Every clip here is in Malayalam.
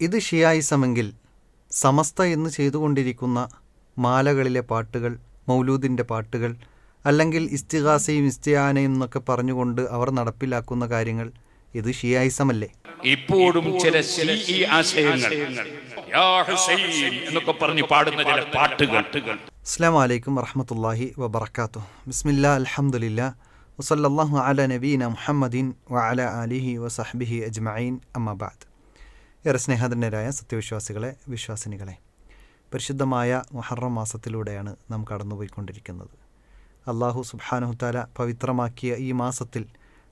ഇത് ഷിയായിസമെങ്കിൽ സമസ്ത എന്ന് ചെയ്തുകൊണ്ടിരിക്കുന്ന മാലകളിലെ പാട്ടുകൾ മൗലൂദിന്റെ പാട്ടുകൾ അല്ലെങ്കിൽ ഇസ്തിഹാസയും ഇസ്തിയാനയും എന്നൊക്കെ പറഞ്ഞുകൊണ്ട് അവർ നടപ്പിലാക്കുന്ന കാര്യങ്ങൾ ഇത് ഷിയായിസമല്ലേ? ഇപ്പോഴും ചില ആശയങ്ങൾ എന്നൊക്കെ പറഞ്ഞ് പാടുന്ന ചില പാട്ടുകൾ. അസ്സാം വലൈക്കും വറഹമത്തല്ലാഹി വബർക്കാത്തു ബിസ്മില്ല അലഹമുല്ല അൽഹംദുലില്ലാ വസല്ലല്ലാഹു അല നബീന മുഹമ്മദീൻ വഅല ആലിഹി വസഹ്ബിഹി അജ്മഈൻ അമ്മബാദ് ഏറെ സ്നേഹധന്യരായ സത്യവിശ്വാസികളെ വിശ്വാസിനികളെ പരിശുദ്ധമായ മുഹറം മാസത്തിലൂടെയാണ് നാം കടന്നുപോയിക്കൊണ്ടിരിക്കുന്നത്. അള്ളാഹു സുബ്ഹാനഹുത്താല പവിത്രമാക്കിയ ഈ മാസത്തിൽ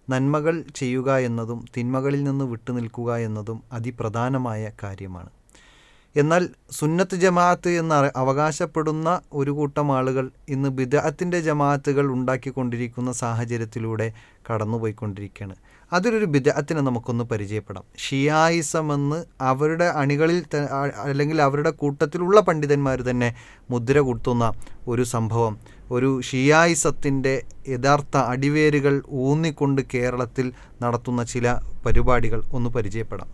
നന്മകൾ ചെയ്യുക എന്നതും തിന്മകളിൽ നിന്ന് വിട്ടുനിൽക്കുക എന്നതും അതിപ്രധാനമായ കാര്യമാണ്. എന്നാൽ സുന്നത്ത് ജമാഅത്ത് എന്ന് അവകാശപ്പെടുന്ന ഒരു കൂട്ടം ആളുകൾ ഇന്ന് ബിദഅത്തിന്റെ ജമാഅത്തുകൾ ഉണ്ടാക്കിക്കൊണ്ടിരിക്കുന്ന സാഹചര്യത്തിലൂടെ കടന്നുപോയിക്കൊണ്ടിരിക്കുകയാണ് അതിലൊരു ബിദഅത്തിനെ നമുക്കൊന്ന് പരിചയപ്പെടാം. ഷിയായിസം എന്ന് അവരുടെ അണികളിൽ അല്ലെങ്കിൽ അവരുടെ കൂട്ടത്തിലുള്ള പണ്ഡിതന്മാർ തന്നെ മുദ്ര കുത്തുന്ന ഒരു സംഭവം. ഒരു ഷിയായിസത്തിന്റെ യഥാർത്ഥ അടിവേരുകൾ ഊന്നിക്കൊണ്ട് കേരളത്തിൽ നടത്തുന്ന ചില പരിപാടികൾ ഒന്ന് പരിചയപ്പെടാം.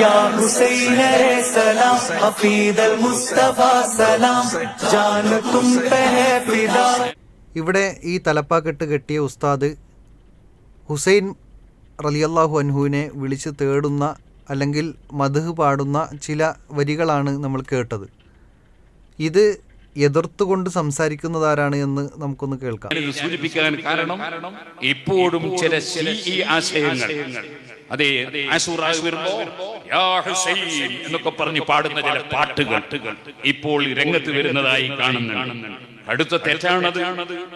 يا حسين رے سلام حفید المصطفی سلام جان تم پہ فدا ഇവിടെ ഈ തലപ്പാക്കെട്ട് കെട്ടിയ ഉസ്താദ് ഹുസൈൻ റലിയല്ലാഹു അൻഹുവിനെ വിളിച്ച് തേടുന്ന അല്ലെങ്കിൽ മധുഹ് പാടുന്ന ചില വരികളാണ് നമ്മൾ കേട്ടത്. ഇത് എതിർത്തുകൊണ്ട് സംസാരിക്കുന്നത് ആരാണ് എന്ന് നമുക്കൊന്ന് കേൾക്കാം. ഇത് സൂചിപ്പിക്കാൻ കാരണം ഇപ്പോഴും ചില ഈ ആശയങ്ങൾ. അതെ എന്നൊക്കെ പറഞ്ഞ് പാടുന്ന ചില പാട്ടുകൾ ഇപ്പോൾ രംഗത്ത് വരുന്നതായി കാണുന്നുണ്ട്. അടുത്ത തെറ്റാണത്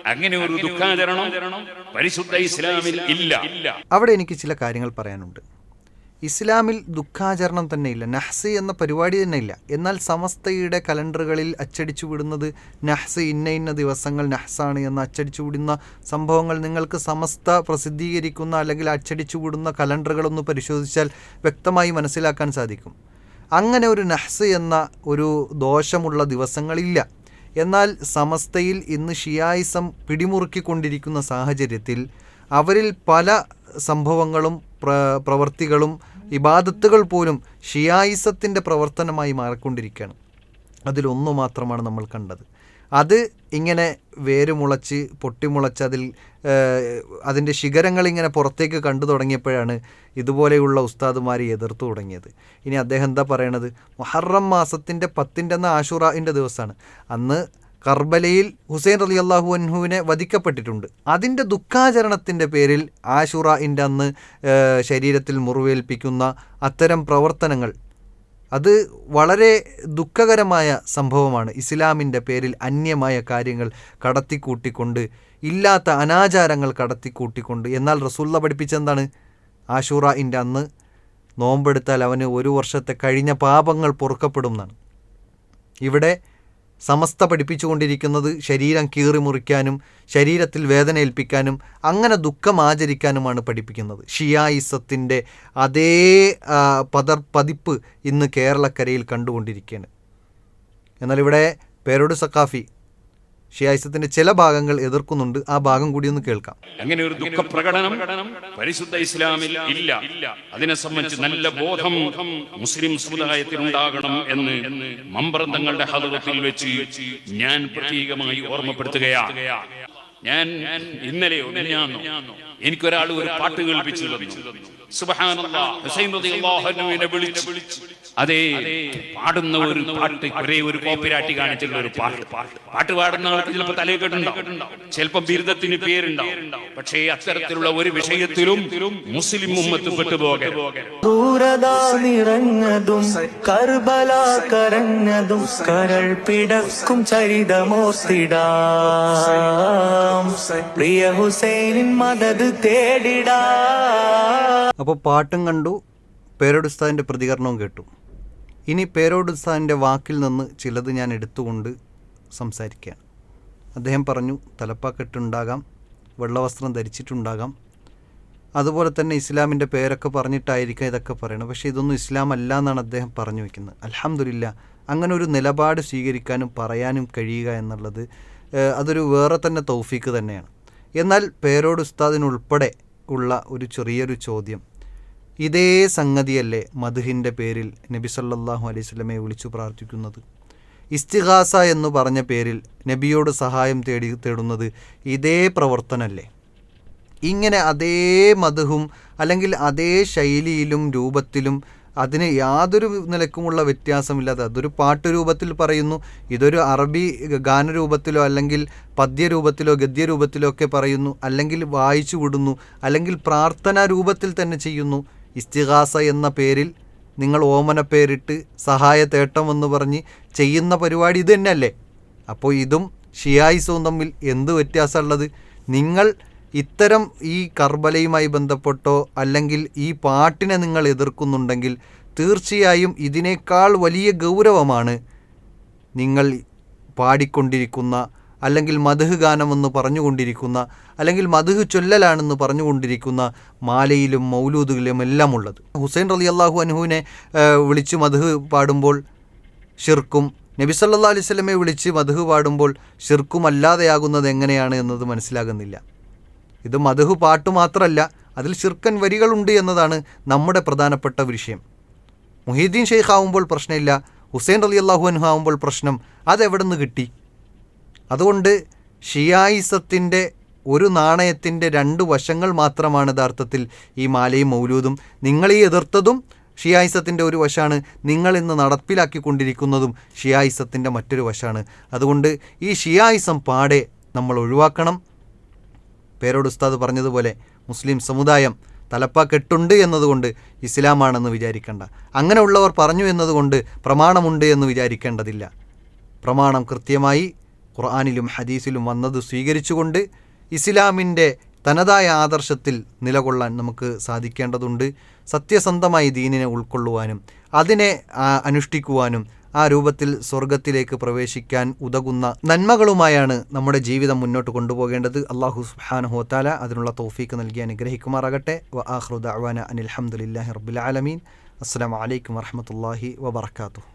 അങ്ങനെ ഒരു ദുഃഖാചരണം പരിശുദ്ധ ഇസ്ലാമിൽ ഇല്ല. അവിടെ എനിക്ക് ചില കാര്യങ്ങൾ പറയാനുണ്ട്. ഇസ്ലാമിൽ ദുഃഖാചരണം തന്നെയില്ല. നഹ്സ് എന്ന പരിപാടി തന്നെ ഇല്ല എന്നാൽ സമസ്തയുടെ കലണ്ടറുകളിൽ അച്ചടിച്ചു വിടുന്നത് നഹ്സ് ഇന്ന ഇന്ന ദിവസങ്ങൾ നഹ്സാണ് എന്ന് അച്ചടിച്ചു വിടുന്ന സംഭവങ്ങൾ നിങ്ങൾക്ക് സമസ്ത പ്രസിദ്ധീകരിക്കുന്ന അല്ലെങ്കിൽ അച്ചടിച്ചു വിടുന്ന കലണ്ടറുകളൊന്ന് പരിശോധിച്ചാൽ വ്യക്തമായി മനസ്സിലാക്കാൻ സാധിക്കും. അങ്ങനെ ഒരു നഹ്സ് എന്ന ഒരു ദോഷമുള്ള ദിവസങ്ങളില്ല. എന്നാൽ സമസ്തയിൽ ഇന്ന് ഷിയായിസം പിടിമുറുക്കിക്കൊണ്ടിരിക്കുന്ന സാഹചര്യത്തിൽ അവരിൽ പല സംഭവങ്ങളും പ്ര പ്രവർത്തികളും ഇബാദത്തുകൾ പോലും ഷിയായിസത്തിന്റെ പ്രവർത്തനമായി മാറിക്കൊണ്ടിരിക്കുകയാണ്. അതിലൊന്നു മാത്രമാണ് നമ്മൾ കണ്ടത്. അത് ഇങ്ങനെ വേരുമുളച്ച് പൊട്ടിമുളച്ച് അതിൽ അതിന്റെ ശിഖരങ്ങൾ ഇങ്ങനെ പുറത്തേക്ക് കണ്ടു തുടങ്ങിയപ്പോഴാണ് ഇതുപോലെയുള്ള ഉസ്താദുമാർ എതിർത്തു തുടങ്ങിയത്. ഇനി അദ്ദേഹം എന്താ പറയണത്? മുഹറം മാസത്തിന്റെ പത്തിന്റെ അന്ന് ആഷുറാന്റെ ദിവസമാണ്. അന്ന് കർബലയിൽ ഹുസൈൻ അലി അള്ളാഹു അൻഹുവിനെ വധിക്കപ്പെട്ടിട്ടുണ്ട്. അതിന്റെ ദുഃഖാചരണത്തിന്റെ പേരിൽ ആഷുറാന്റെ അന്ന് ശരീരത്തിൽ മുറിവേൽപ്പിക്കുന്ന അത്തരം പ്രവർത്തനങ്ങൾ അത് വളരെ ദുഃഖകരമായ സംഭവമാണ്. ഇസ്ലാമിന്റെ പേരിൽ അന്യമായ കാര്യങ്ങൾ കടത്തിക്കൂട്ടിക്കൊണ്ട് ഇല്ലാത്ത അനാചാരങ്ങൾ കടത്തിക്കൂട്ടിക്കൊണ്ട്. എന്നാൽ റസൂല്ല പഠിപ്പിച്ചെന്താണ് ആഷൂറ ഇന്റെ അന്ന് നോമ്പെടുത്താൽ അവന് ഒരു വർഷത്തെ കഴിഞ്ഞ പാപങ്ങൾ പൊറുക്കപ്പെടും എന്നാണ്. ഇവിടെ സമസ്ത പഠിപ്പിച്ചുകൊണ്ടിരിക്കുന്നത് ശരീരം കീറി മുറിക്കാനും ശരീരത്തിൽ വേദന ഏൽപ്പിക്കാനും അങ്ങനെ ദുഃഖം ആചരിക്കാനുമാണ് പഠിപ്പിക്കുന്നത്. ഷിയായിസത്തിന്റെ അതേ പതർ പതിപ്പ് ഇന്ന് കേരളക്കരയിൽ കണ്ടുകൊണ്ടിരിക്കുകയാണ്. എന്നാൽ ഇവിടെ പേരോട് സക്കാഫി ഷിയായിസത്തിന്റെ ചില ഭാഗങ്ങൾ എതിർക്കുന്നുണ്ട്. ആ ഭാഗം കൂടി ഒന്ന് കേൾക്കാം. അങ്ങനെ ഒരു ദുഃഖ പ്രകടനം പരിശുദ്ധ ഇസ്ലാമിൽ ഇല്ല. അതിനെ സംബന്ധിച്ച് നല്ല ബോധം മുസ്ലിം സമുദായത്തിൽ ഉണ്ടാകണം എന്ന് മമ്പ്രന്തങ്ങളുടെ ഹതത്തിൽ വെച്ച് ഞാൻ പ്രത്യേകമായി ഓർമ്മപ്പെടുത്തുകയാണ്. ഞാൻ ഇന്നലെ മിനിഞ്ഞാന്നോ എനിക്കൊരാൾ ഒരു പാട്ട് കേൾപ്പിച്ചു തന്നു അതെ പാടുന്ന ഒരു പാട്ട് ഒരേ ഒരു കോപ്പിരാട്ടി കാണിച്ചുള്ള ഒരു പാട്ട്. പാട്ട് പാടുന്ന ആൾക്ക് ചിലപ്പോൾ തലയിൽ ചിലപ്പോ ബിരുദത്തിന് പേരുണ്ടാവും. പക്ഷേ അത്തരത്തിലുള്ള ഒരു വിഷയത്തിലും മുസ്ലിം ഉമ്മത്ത് പെട്ടുപോകരുത്. കർബല കരൾ പിടക്കും ചരിതമോർത്തിടാം. പ്രിയ ഹുസൈനിൻ മദത് തേടിടാ. അപ്പോൾ പാട്ടും കണ്ടു പേരോട് ഉസ്താദിന്റെ പ്രതികരണവും കേട്ടു. ഇനി പേരോട് ഉസ്താദിന്റെ വാക്കിൽ നിന്ന് ചിലത് ഞാൻ എടുത്തുകൊണ്ട് സംസാരിക്കുകയാണ് അദ്ദേഹം പറഞ്ഞു തലപ്പാക്കെട്ടുണ്ടാകാം വെള്ളവസ്ത്രം ധരിച്ചിട്ടുണ്ടാകാം. അതുപോലെ തന്നെ ഇസ്ലാമിന്റെ പേരൊക്കെ പറഞ്ഞിട്ടായിരിക്കാം ഇതൊക്കെ പറയണം പക്ഷേ ഇതൊന്നും ഇസ്ലാം അല്ല എന്നാണ് അദ്ദേഹം പറഞ്ഞു വയ്ക്കുന്നത് അലഹമില്ല അങ്ങനെ ഒരു നിലപാട് സ്വീകരിക്കാനും പറയാനും കഴിയുക എന്നുള്ളത് അതൊരു വേറെ തന്നെ തൗഫീക്ക് തന്നെയാണ്. എന്നാൽ പേരോട് ഉസ്താദിനുൾപ്പെടെ ഉള്ള ഒരു ചെറിയൊരു ചോദ്യം. ഇതേ സംഗതിയല്ലേ മധുഹിന്റെ പേരിൽ നബി സല്ലാഹു അലൈഹി സ്വലമയെ വിളിച്ചു പ്രാർത്ഥിക്കുന്നത്? ഇസ്തിഹാസ എന്ന് പറഞ്ഞ പേരിൽ നബിയോട് സഹായം തേടി തേടുന്നത് ഇതേ പ്രവർത്തനല്ലേ? ഇങ്ങനെ അതേ മധുഹും അല്ലെങ്കിൽ അതേ ശൈലിയിലും രൂപത്തിലും അതിന് യാതൊരു നിലക്കുമുള്ള വ്യത്യാസമില്ലാതെ അതൊരു പാട്ട് രൂപത്തിൽ പറയുന്നു. ഇതൊരു അറബി ഗാനരൂപത്തിലോ അല്ലെങ്കിൽ പദ്യരൂപത്തിലോ ഗദ്യരൂപത്തിലോ ഒക്കെ പറയുന്നു. അല്ലെങ്കിൽ വായിച്ചു വിടുന്നു. അല്ലെങ്കിൽ പ്രാർത്ഥന രൂപത്തിൽ തന്നെ ചെയ്യുന്നു. ഇസ്തിഹാസ എന്ന പേരിൽ നിങ്ങൾ ഓമന പേരിട്ട് സഹായ തേട്ടമെന്ന് പറഞ്ഞ് ചെയ്യുന്ന പരിപാടി ഇത് തന്നെയല്ലേ? അപ്പോൾ ഇതും ഷിയായിസവും തമ്മിൽ എന്ത് വ്യത്യാസമുള്ളത്? നിങ്ങൾ ഇത്തരം ഈ കർബലയുമായി ബന്ധപ്പെട്ടോ അല്ലെങ്കിൽ ഈ പാട്ടിനെ നിങ്ങൾ എതിർക്കുന്നുണ്ടെങ്കിൽ തീർച്ചയായും ഇതിനേക്കാൾ വലിയ ഗൗരവമാണ് നിങ്ങൾ പാടിക്കൊണ്ടിരിക്കുന്ന അല്ലെങ്കിൽ മധുഹ് ഗാനമെന്ന് പറഞ്ഞുകൊണ്ടിരിക്കുന്ന അല്ലെങ്കിൽ മധുഹ് ചൊല്ലലാണെന്ന് പറഞ്ഞുകൊണ്ടിരിക്കുന്ന മാലയിലും മൗലൂദുകളിലും എല്ലാം ഉള്ളത് ഹുസൈൻ റലി അള്ളാഹു അനുഹുവിനെ വിളിച്ച് മധുഹ് പാടുമ്പോൾ ഷിർക്കും നബി സല്ലാ അലൈഹി സ്വലമെ വിളിച്ച് മധുഹ് പാടുമ്പോൾ ഷിർക്കും അല്ലാതെയാകുന്നത് എങ്ങനെയാണ് എന്നത് മനസ്സിലാകുന്നില്ല. ഇത് മധുഹ് പാട്ട് മാത്രമല്ല അതിൽ ശിർക്കൻ വരികളുണ്ട് എന്നതാണ് നമ്മുടെ പ്രധാനപ്പെട്ട വിഷയം. മുഹീദ്ദീൻ ഷെയ്ഖ് ആവുമ്പോൾ പ്രശ്നമില്ല ഹുസൈൻ അലി അള്ളാഹു അൻഹു ആവുമ്പോൾ പ്രശ്നം അതെവിടെ നിന്ന് കിട്ടി? അതുകൊണ്ട് ഷിയായിസത്തിന്റെ ഒരു നാണയത്തിന്റെ രണ്ട് വശങ്ങൾ മാത്രമാണ് യഥാർത്ഥത്തിൽ ഈ മാലയും മൗലൂദും. നിങ്ങളീ എതിർത്തതും ഷിയായിസത്തിന്റെ ഒരു വശമാണ് നിങ്ങൾ ഇന്ന് നടപ്പിലാക്കിക്കൊണ്ടിരിക്കുന്നതും ഷിയായിസത്തിന്റെ മറ്റൊരു വശമാണ് അതുകൊണ്ട് ഈ ഷിയായിസം പാടെ നമ്മൾ ഒഴിവാക്കണം. പേരോട് ഉസ്താദ് പറഞ്ഞതുപോലെ മുസ്ലിം സമുദായം തലപ്പാക്കെട്ടുണ്ട് എന്നതുകൊണ്ട് ഇസ്ലാമാണെന്ന് വിചാരിക്കേണ്ട. അങ്ങനെയുള്ളവർ പറഞ്ഞു എന്നതുകൊണ്ട് പ്രമാണമുണ്ട് എന്ന് വിചാരിക്കേണ്ടതില്ല. പ്രമാണം കൃത്യമായി ഖുർആാനിലും ഹദീസിലും വന്നത് സ്വീകരിച്ചുകൊണ്ട് ഇസ്ലാമിന്റെ തനതായ ആദർശത്തിൽ നിലകൊള്ളാൻ നമുക്ക് സാധിക്കേണ്ടതുണ്ട്. സത്യസന്ധമായി ദീനിനെ ഉൾക്കൊള്ളുവാനും അതിനെ അനുഷ്ഠിക്കുവാനും ആ രൂപത്തിൽ സ്വർഗത്തിലേക്ക് പ്രവേശിക്കാൻ ഉതകുന്ന നന്മകളുമായാണ് നമ്മുടെ ജീവിതം മുന്നോട്ട് കൊണ്ടുപോകേണ്ടത്. അള്ളാഹു സുബ്ഹാനഹു ഹോത്താല അതിനുള്ള തോഫീക്ക് നൽകി അനുഗ്രഹിക്കുമാറാകട്ടെ. വ അനിൽ ഹംദുലില്ലാഹി റബ്ബിൽ ആലമീൻ. അസ്സലാമു അലൈക്കും വറഹ്മത്തുള്ളാഹി വബറകാതുഹു.